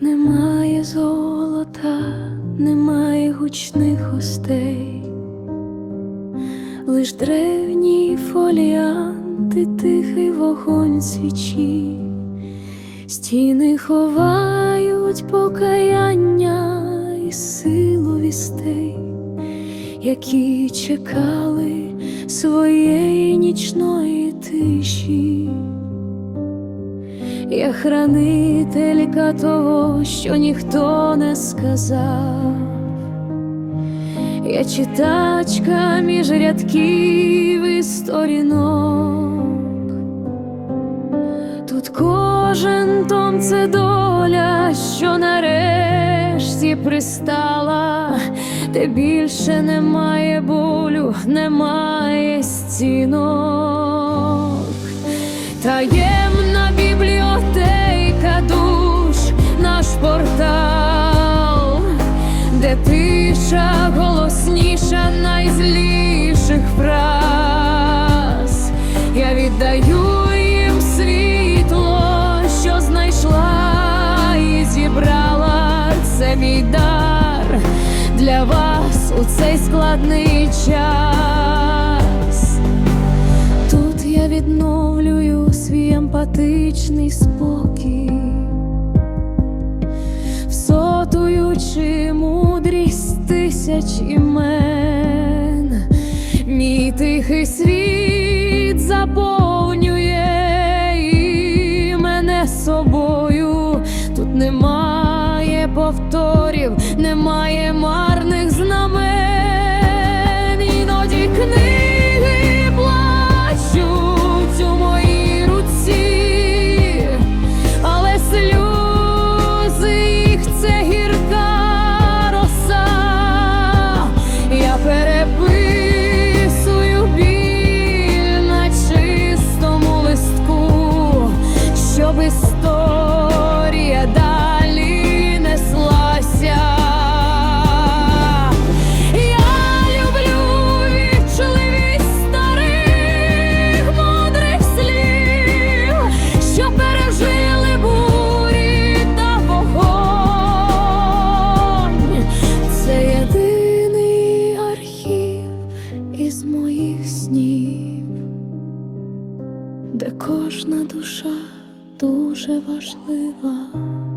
Немає золота, немає гучних гостей, лиш древні фоліанти, тихий вогонь свічі, стіни ховають покаяння і силу вістей, які чекали своєї нічної тиші. Я хранителька того, що ніхто не сказав. Я читачка між рядків і сторінок. Тут кожен том це доля, що нарешті пристала, де більше немає болю, немає стінок. Тиша голосніша найзліших фраз. Я віддаю їм світло, що знайшла і зібрала це мій дар для вас у цей складний час. Тут я відновлюю свій емпатичний спокій, всотуючи мудрість тисяч імен, мій тихий світ заповнює і мене собою. Тут немає повторів, немає де кожна душа дуже важлива.